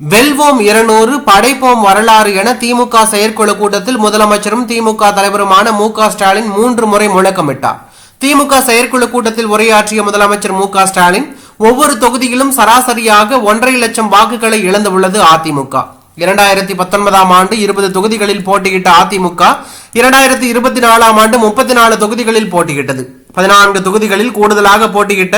வெல்வோம் இருநூறு படைப்போம் வரலாறு என திமுக செயற்குழு கூட்டத்தில் முதலமைச்சரும் திமுக தலைவருமான மு ஸ்டாலின் மூன்று முறை முழக்கமிட்டார். திமுக செயற்குழு கூட்டத்தில் உரையாற்றிய முதலமைச்சர் மு ஸ்டாலின் ஒவ்வொரு தொகுதியிலும் சராசரியாக ஒன்றரை லட்சம் வாக்குகளை இழந்துள்ளது அதிமுக. இரண்டாயிரத்தி பத்தொன்பதாம் ஆண்டு இருபது தொகுதிகளில் போட்டியிட்ட அதிமுக இரண்டாயிரத்தி இருபத்தி நாலாம் ஆண்டு முப்பத்தி நாலு தொகுதிகளில் போட்டியிட்டது. பதினான்கு தொகுதிகளில் கூடுதலாக போட்டியிட்ட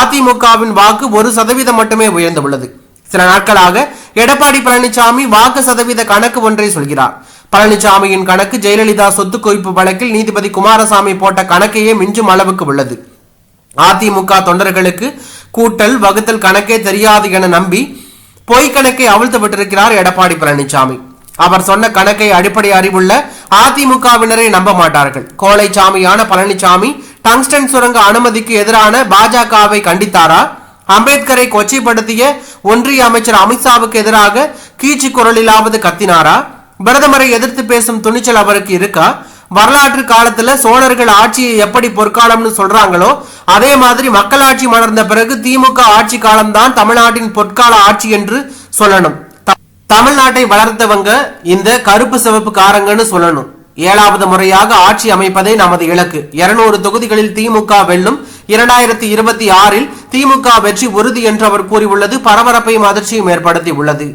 அதிமுகவின் வாக்கு ஒரு சதவீதம் மட்டுமே உயர்ந்துள்ளது. சில நாட்களாக எடப்பாடி பழனிசாமி வாக்கு சதவீத கணக்கு ஒன்றை சொல்கிறார். பழனிசாமியின் கணக்கு ஜெயலலிதா சொத்து குவிப்பு வழக்கில் நீதிபதி குமாரசாமி போட்ட கணக்கையே மிஞ்சும் அளவுக்கு உள்ளது. அதிமுக தொண்டர்களுக்கு கூட்டல் வகுத்தல் கணக்கே தெரியாது என நம்பி பொய் கணக்கை அவிழ்த்து விட்டிருக்கிறார் எடப்பாடி பழனிசாமி. அவர் சொன்ன கணக்கை அடிப்படை அறிவுள்ள அதிமுகவினரை நம்ப மாட்டார்கள். கோழைச்சாமியான பழனிசாமி டங்ஸ்டன் சுரங்க அனுமதிக்கு எதிரான பாஜகவை கண்டித்தாரா? அம்பேத்கரை கொச்சைப்படுத்திய ஒன்றிய அமைச்சர் அமித்ஷாவுக்கு எதிராக கீச்சு குரலிலாவது கத்தினாரா? பிரதமரை எதிர்த்து பேசும் துணிச்சல் அவருக்கு இருக்கா? வரலாற்று காலத்துல சோழர்கள் ஆட்சியை எப்படி பொற்காலம்னு சொல்றாங்களோ அதே மாதிரி மக்களாட்சி மலர்ந்த பிறகு திமுக ஆட்சி காலம்தான் தமிழ்நாட்டின் பொற்கால ஆட்சி என்று சொல்லணும். த- தமிழ்நாட்டை வளர்த்தவங்க இந்த கருப்பு சிவப்பு காரங்கன்னு சொல்லணும். ஏழாவது முறையாக ஆட்சி அமைப்பதே நமது இலக்கு. இருநூறு தொகுதிகளில் திமுக வெல்லும் இரண்டாயிரத்தி இருபத்தி ஆறில் திமுக வெற்றி உறுதி என்று அவர் கூறியுள்ளது. பரபரப்பையும் அதிர்ச்சியும் ஏற்படுத்தி உள்ளது